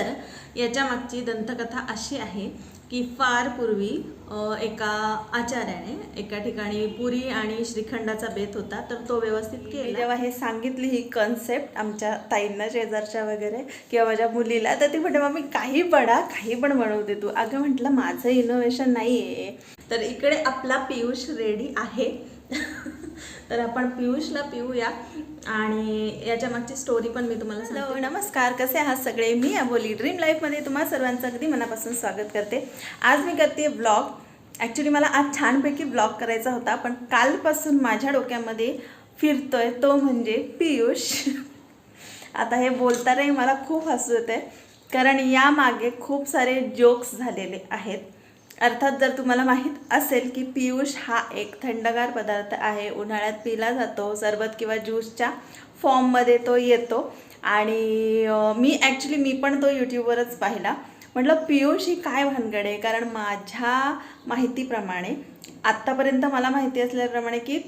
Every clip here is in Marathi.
तर याच्या मागची दंतकथा अशी आहे. की फार पूर्वी एका आचार्याने एका ठिकाणी पुरी आणि श्रीखंडाचा बेत होता तर तो व्यवस्थित केला. जेव्हा हे सांगितली ही कन्सेप्ट आमच्या ताईंना शेजारच्या वगैरे किंवा माझ्या मुलीला तर ती म्हणते मम्मी काही बडा काही पण बनवते तू. अगं म्हटलं माझं इनोव्हेशन नाही आहे तर इकडे आपला पियुष रेडी आहे. तर आपण पियुषला पिऊया. आणि याच्या मागची स्टोरी पण मी तुम्हाला सांगते. नमस्कार. कसे आहात सगळे? मी अबोली. ड्रीम लाईफमध्ये तुम्हा सर्वांचं अगदी मनापासून स्वागत करते. आज मी करते ब्लॉग ॲक्च्युली मला आज छानपैकी ब्लॉग करायचा होता पण कालपासून माझ्या डोक्यामध्ये फिरतोय तो म्हणजे पियुष. आता हे बोलतानाही मला खूप हसू आहे कारण यामागे खूप सारे जोक्स झालेले आहेत. अर्थात जर तुम्हाला माहीत असेल की पियुष हा एक थंडगार पदार्थ आहे उन्हाळ्यात पिला जातो सरबत किंवा ज्यूसच्या फॉर्ममध्ये तो येतो. आणि मी ॲक्च्युली मी पण तो यूट्यूबवरच पाहिला. म्हटलं पियुष ही काय भानगड आहे? कारण माझ्या माहितीप्रमाणे आत्तापर्यंत मला माहिती असल्याप्रमाणे की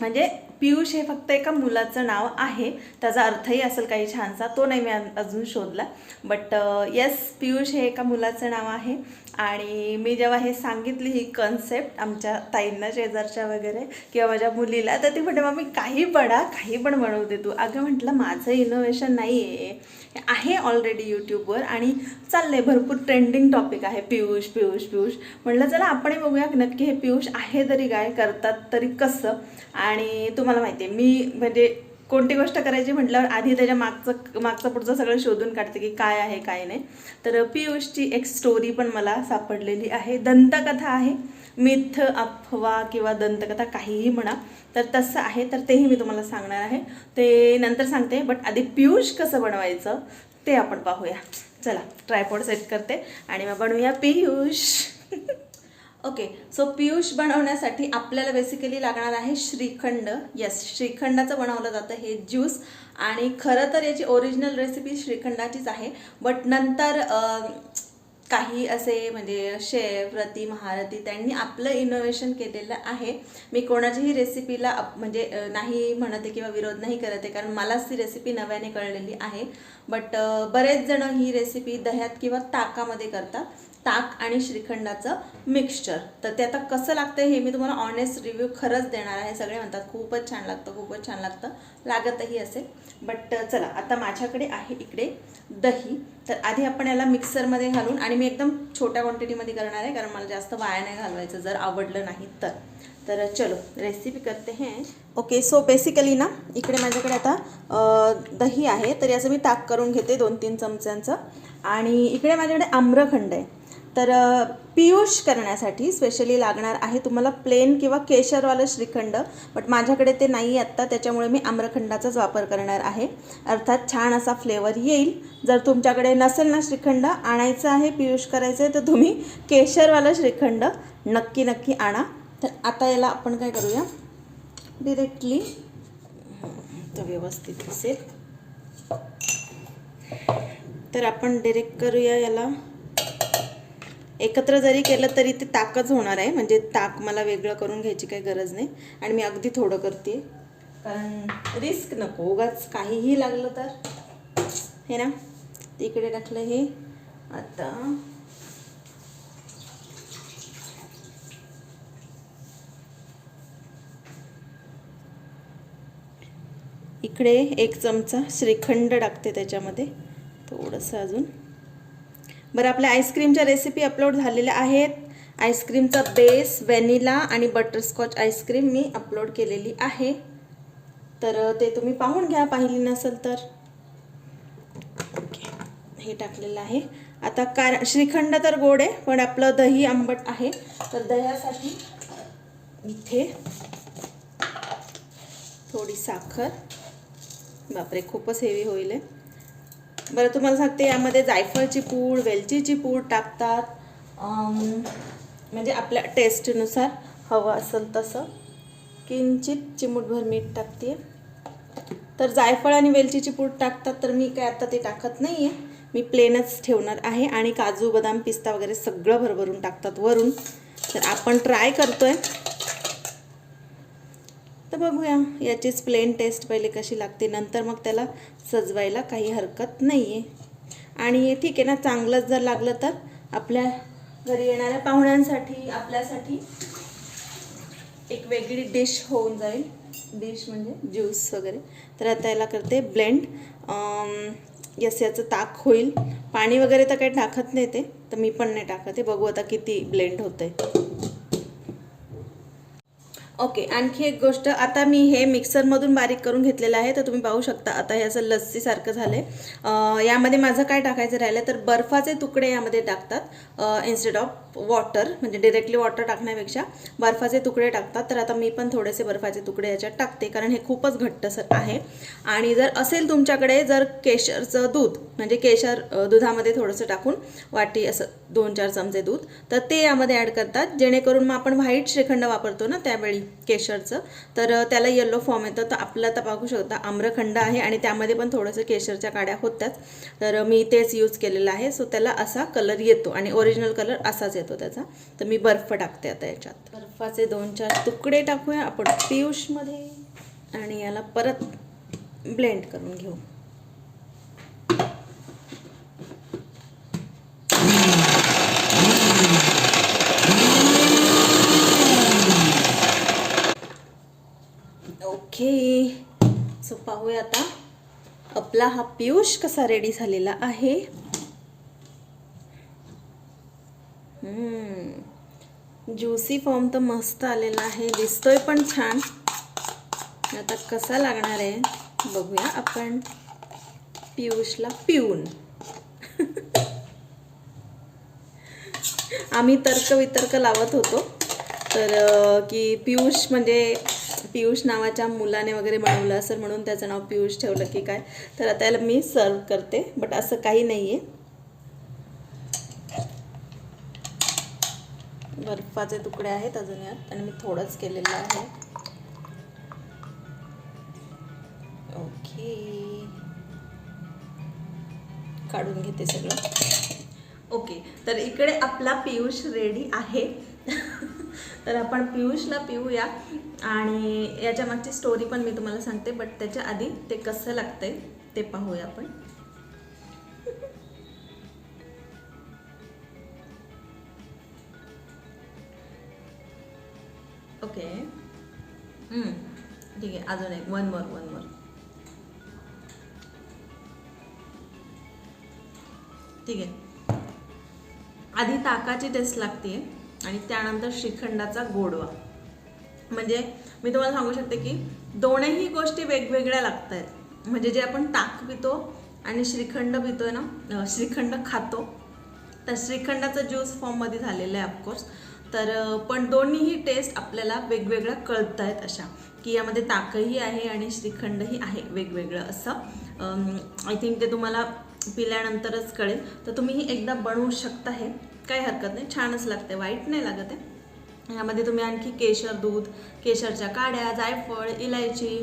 म्हणजे पियुष हे फक्त एका मुलाचं नाव आहे. त्याचा अर्थही असेल काही छानसा तो नाही मी अजून शोधला. बट येस uh, पियुष हे एका मुलाचं नाव आहे. आणि मी जेव्हा हे सांगितली ही कन्सेप्ट आमच्या ताईंना शेजारच्या वगैरे किंवा माझ्या मुलीला तर ती म्हणते मम्मी काही बडा काही पण बनवते तू. अगं म्हटलं माझं इनोव्हेशन नाही आहे हे आहे ऑलरेडी यूट्यूबवर आणि चाललंय भरपूर ट्रेंडिंग टॉपिक आहे. पियुष पियुष पियुष. म्हटलं चला आपणही बघूया. नक्की हे पियुष आहे तरी काय करतात तरी कसं? आणि तुम्हाला माहिती आहे मी म्हणजे कोणती गोष्ट करायची म्हटल्यावर आधी त्याच्या मागचं मागचं पुढचं सगळं शोधून काढते की काय आहे काय नाही. तर पियुषची एक स्टोरी पण मला सापडलेली आहे. दंतकथा आहे. मिथ अफवा किंवा दंतकथा काहीही म्हणा तर तसं आहे. तर तेही मी तुम्हाला सांगणार आहे. ते नंतर सांगते बट आधी पियुष कसं बनवायचं ते आपण पाहूया. चला ट्रायपॉड सेट करते आणि मग बनवूया पियुष. ओके सो पियुष बनवण्यासाठी आपल्याला बेसिकली लागणार आहे श्रीखंड. येस श्रीखंडाचं बनवलं जातं हे ज्यूस आणि खरं तर याची ओरिजिनल रेसिपी श्रीखंडाचीच आहे. बट नंतर काही असे म्हणजे शेफ रती महारथी त्यांनी आपलं इनोव्हेशन केलेलं आहे. मी कोणाच्याही रेसिपीला अप- म्हणजे नाही म्हणत आहे किंवा विरोध नाही करत आहे. कारण मलाच ती रेसिपी नव्याने कळलेली आहे. बट बरेच जण ही रेसिपी दह्यात किंवा ताकामध्ये करतात. ताक आणि श्रीखंडाचं मिक्सचर तर ते आता कसं लागतं हे मी तुम्हाला ऑनेस्ट रिव्ह्यू खरंच देणार आहे. सगळे म्हणतात खूपच छान लागतं खूपच छान लागतं. लागतही असेल. बट चला आता माझ्याकडे आहे इकडे दही. तर आधी आपण याला मिक्सरमध्ये घालून आणि मी एकदम छोट्या क्वांटिटीमध्ये करणार आहे कारण मला जास्त वाया नाही घालवायचं जर आवडलं नाही तर. तर चलो रेसिपी करते हैं. ओके सो बेसिकली ना इकडे माझ्याकडे आता दही आहे. तर याचं मी ताक करून घेते दोन तीन चमच्यांचं. आणि इकडे माझ्याकडे आम्रखंड आहे. तर पियुष करण्यासाठी स्पेशली लागणार आहे तुम्हाला प्लेन किंवा केशरवालं श्रीखंड बट माझ्याकडे ते नाही आहे आत्ता त्याच्यामुळे मी आम्रखंडाचाच वापर करणार आहे. अर्थात छान असा फ्लेवर येईल. जर तुमच्याकडे नसेल ना श्रीखंड आणायचं आहे पियुष करायचं आहे तर तुम्ही केशरवालं श्रीखंड नक्की नक्की आणा. तर आता याला आपण काय करूया? डिरेक्टली तर व्यवस्थित दिसेल. तर आपण डिरेक्ट करूया याला. एकत्र जरी केलं तरी ते ताकच होणार आहे. म्हणजे ताक मला वेगळं करून घ्यायची काही गरज नाही. आणि मी अगदी थोडं करते कारण रिस्क नको. उगाच काहीही लागलं तर. हे ना? इकडे टाकलं हे. आता. इकडे एक चमचा श्रीखंड टाकते त्याच्यामध्ये. थोडंसं अजून. बरं आपल्या आईस्क्रीमच्या रेसिपी अपलोड झालेल्या आहेत. आईस्क्रीमचा बेस व्हॅनिला आणि बटरस्कॉच आईस्क्रीम मी अपलोड केलेली आहे. तर ते तुम्ही पाहून घ्या पाहिली नसेल तर. ओके हे टाकलेलं आहे. आता कार श्रीखंड तर गोड आहे पण आपलं दही आंबट आहे. तर दह्यासाठी इथे थोडी साखर. बापरे खूपच हेवी होईल आहे. बरं तुम्हाला सांगते यामध्ये जायफळची पूड वेलचीची पूड टाकतात. म्हणजे आपल्या टेस्टनुसार हवं असेल तसं. किंचित चिमूटभर मीठ टाकते तर जायफळ आणि वेलचीची पूड टाकतात तर मी काय आता ते टाकत नाही आहे मी प्लेनच ठेवणार आहे आणि काजू बदाम पिस्ता वगैरे सगळं भरभरून टाकतात वरून. तर आपण ट्राय करतो आहे बघूया. याचीच प्लेन टेस्ट पहिले कशी लागते नंतर मग त्याला सजवायला काही हरकत नाही आहे आणि ठीक आहे ना चांगलंच जर लागलं तर आपल्या घरी येणाऱ्या पाहुण्यांसाठी आपल्यासाठी एक वेगळी डिश होऊन जाईल. डिश म्हणजे ज्यूस वगैरे. तर आता याला करते ब्लेंड यस याचं ताक होईल. पाणी वगैरे तर काही टाकत नाही ते. तर मी पण नाही टाकत आहे. बघू आता किती ब्लेंड होतं आहे ओके आणखी एक गोष्ट आता मी हे मिक्सरमधून बारीक करून घेतलेलं आहे तर तुम्ही पाहू शकता आता हे असं लस्सीसारखं झालं आहे यामध्ये माझं काय टाकायचं राहिलं तर बर्फाचे तुकडे यामध्ये टाकतात इन्स्टेड ऑफ वॉटर म्हणजे डिरेक्टली वॉटर टाकण्यापेक्षा बर्फाचे तुकडे टाकतात. तर आता मी पण थोडेसे बर्फाचे तुकडे याच्यात टाकते कारण हे खूपच घट्टसर आहे. आणि जर असेल तुमच्याकडे जर केशरचं दूध म्हणजे केशर दुधामध्ये थोडंसं टाकून वाटी असं दोन चार चमचे दूध तर ते यामध्ये ॲड करतात. जेणेकरून मग आपण व्हाईट श्रीखंड वापरतो ना त्यावेळी केशरचं. तर त्याला येल्लो फॉर्म येतं. तर आपलं आता पाहू शकता आम्रखंड आहे आणि त्यामध्ये पण थोडंसं केशरच्या काड्या होत्याच तर मी तेच यूज केलेलं आहे. सो त्याला असा कलर येतो आणि ओरिजिनल कलर असाच येतो त्याचा. तर मी बर्फ टाकते आता याच्यात. बर्फाचे दोन चार तुकडे टाकूया. आपण पियुषमध्ये. आणि याला परत ब्लेंड करून घेऊ ओके सो पाहूया आता. आपला हा पियुष कसा रेडी झालेला आहे? ज्युसी फॉर्म तर मस्त आलेला आहे. दिसतोय पण छान. आता कसा लागणार आहे? बघूया आपण. पियुषला पिऊन. आम्ही तर्क वितर्क लावत होतो. तर की पियुष म्हणजे पियुष नावाच्या मुलाने वगैरे बनवलं असेल म्हणून त्याचं नाव पियुष ठेवलं की काय. तर आता याला मी सर्व करते बट असं काही नाही आहे बर्फाचे तुकडे आहेत अजून यात आणि मी थोडंच केलेलं आहे. ओके काढून घेते सगळं. ओके तर इकडे आपला पियुष रेडी आहे. तर आपण पियुषला पिऊया. आणि याच्या मागची स्टोरी पण मी तुम्हाला सांगते बट त्याच्या आधी ते कसं लागतंय ते पाहूया आपण. ओके ठीक आहे अजून एक. वन मोर वन मोर ठीक आहे. आधी ताकाची टेस्ट लागते आणि त्यानंतर श्रीखंडाचा गोडवा. म्हणजे मी तुम्हाला सांगू शकते की दोनही गोष्टी वेगवेगळ्या लागत आहेत म्हणजे जे आपण ताक पितो आणि श्रीखंड पितो ना श्रीखंड खातो. तर श्रीखंडाचं ज्यूस फॉर्ममध्ये झालेला आहे ऑफकोर्स तर पण दोन्हीही टेस्ट आपल्याला वेगवेगळ्या कळत आहेत अशा की यामध्ये ताकही आहे आणि श्रीखंडही आहे वेगवेगळं असं. आय थिंक ते तुम्हाला पिल्यानंतरच कळेल. तर तुम्हीही एकदा बनवू शकता हे. काही हरकत नाही. छानच लागते वाईट नाही लागत आहे. यामध्ये तुम्ही आणखी केशर दूध केशरच्या काड्या जायफळ इलायची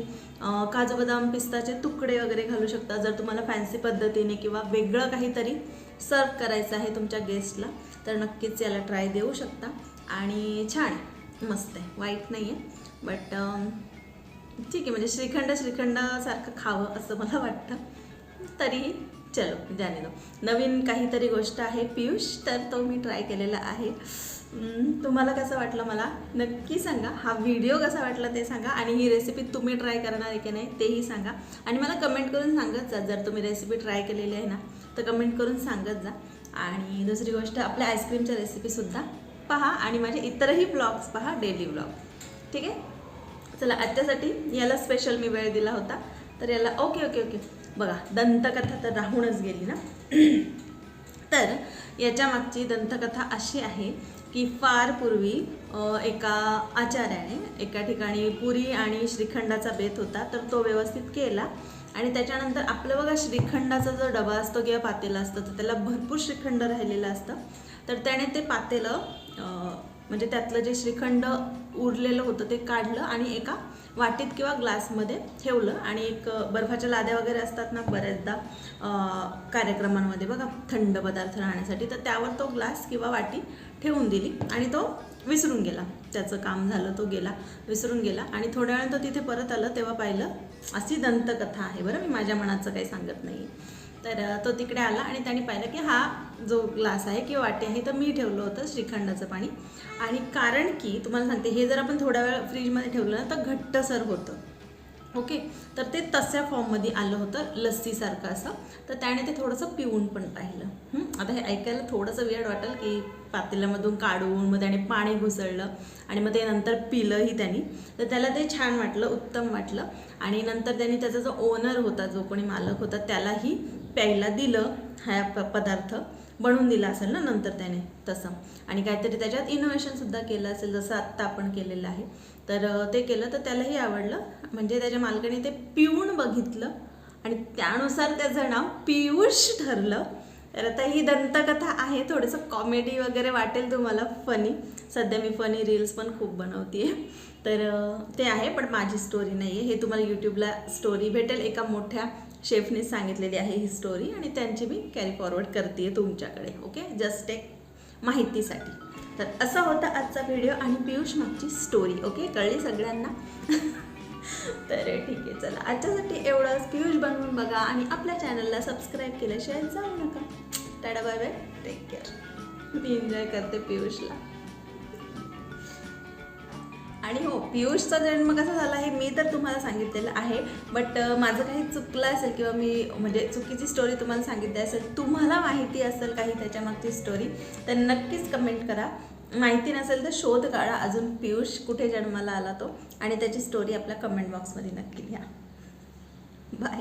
काजू बदाम पिस्ताचे तुकडे वगैरे घालू शकता. जर तुम्हाला फॅन्सी पद्धतीने किंवा वेगळं काहीतरी सर्व करायचं आहे तुमच्या गेस्टला तर नक्कीच याला ट्राय देऊ शकता. आणि छान मस्त आहे. वाईट नाही आहे बट ठीक आहे. म्हणजे श्रीखंड श्रीखंडासारखं खावं असं मला वाटतं. तरीही चलो जाने दो. नवीन काहीतरी गोष्ट आहे पियुष तर तो मी ट्राय केलेला आहे. तुम्हाला कसं वाटलं मला? नक्की सांगा. हा व्हिडिओ कसा वाटला ते सांगा. आणि ही रेसिपी तुम्ही ट्राय करणार आहे की नाही तेही सांगा. आणि मला कमेंट करून सांगत जा जर तुम्ही रेसिपी ट्राय केलेली आहे ना तर कमेंट करून सांगत जा. आणि दुसरी गोष्ट आपल्या आईस्क्रीमच्या रेसिपीसुद्धा पहा आणि माझे इतरही ब्लॉग्स पहा डेली ब्लॉग ठीक आहे? चला आत्तासाठी याला स्पेशल मी वेळ दिला होता. तर याला ओके ओके ओके. बघा दंतकथा तर राहूनच गेली ना? तर याच्या मागची दंतकथा अशी आहे की फार पूर्वी एका आचार्याने एका ठिकाणी पुरी आणि श्रीखंडाचा बेत होता तर तो व्यवस्थित केला. आणि त्याच्यानंतर आपलं बघा श्रीखंडाचा जो डबा असतो किंवा पातेलं असतं तर त्याला भरपूर श्रीखंड राहिलेलं असतं. तर त्याने ते पातेलं म्हणजे त्यातलं जे श्रीखंड उरलेलं होतं ते काढलं आणि एका वाटीत किंवा ग्लासमध्ये ठेवलं. आणि एक बर्फाच्या लाद्या वगैरे असतात ना बऱ्याचदा कार्यक्रमांमध्ये बघा थंड पदार्थ राहण्यासाठी तर त्यावर तो ग्लास किंवा वाटी ठेवून दिली आणि तो विसरून गेला. त्याचं काम झालं तो गेला विसरून गेला आणि थोड्या वेळानं तो तिथे परत आलं. तेव्हा पाहिलं अशी दंतकथा आहे. बरं मी माझ्या मनाचं काही सांगत नाही तर तो तिकडे आला आणि त्याने पाहिलं की हा जो ग्लास आहे किंवा वाटी आहे तर मी ठेवलं होतं श्रीखंडाचं पाणी. आणि कारण की तुम्हाला सांगते हे जर आपण थोड्या वेळ फ्रीजमध्ये ठेवलं ना तर घट्टसर होतं. ओके? तर ते तशा फॉर्ममध्ये आलं होतं लस्सीसारखं असं. तर त्याने ते थोडंसं पिऊन पण पाहिलं. आता हे ऐकायला थोडंसं वेळ वाटेल की पातेल्यामधून काढून मग त्याने पाणी घुसळलं आणि मग ते नंतर पिलंही त्यांनी. तर त्याला ते छान वाटलं उत्तम वाटलं. आणि नंतर त्यांनी त्याचा जो ओनर होता जो कोणी मालक होता त्यालाही प्यायला दिलं हा प पदार्थ बनवून दिला असेल ना नंतर त्याने तसं. आणि काहीतरी त्याच्यात इनोव्हेशनसुद्धा केलं असेल जसं आत्ता आपण केलेलं आहे. तर ते केलं तर त्यालाही आवडलं. म्हणजे त्याच्या मालकाने ते पिऊन बघितलं आणि त्यानुसार त्याचं नाव पियुष ठरलं. तर आता ही दंतकथा आहे थोडंसं कॉमेडी वगैरे वाटेल तुम्हाला फनी सध्या मी फनी रील्स पण खूप बनवते तर ते आहे पण माझी स्टोरी नाही आहे हे तुम्हाला यूट्यूबला स्टोरी भेटेल एका मोठ्या शेफने सांगितलेली आहे ही स्टोरी आणि त्यांची मी कॅरी फॉरवर्ड करते तुमच्याकडे ओके जस्ट एक माहितीसाठी. तर असा होता आजचा व्हिडिओ आणि पियुष मागची स्टोरी ओके कळली सगळ्यांना? तर ठीक आहे चला. आजच्यासाठी एवढंच. पियुष बनवून बघा आणि आपल्या चॅनलला सबस्क्राईब केल्याशिवाय जाऊ नका. Tada bye bye take care मी एन्जॉय करते पियुषला. आणि हो पियुषचा जन्म कसा झाला हे मी तर तुम्हाला सांगितलेलं आहे बट माझं काही चुकलं असेल किंवा मी म्हणजे चुकीची स्टोरी तुम्हाला सांगितली असेल तुम्हाला माहिती असेल काही त्याच्यामागची स्टोरी तर नक्कीच कमेंट करा. माहिती नसेल तर शोध काढा. अजून पियुष कुठे जन्माला आला तो? आणि त्याची स्टोरी आपल्या कमेंट बॉक्समध्ये नक्की घ्या बाय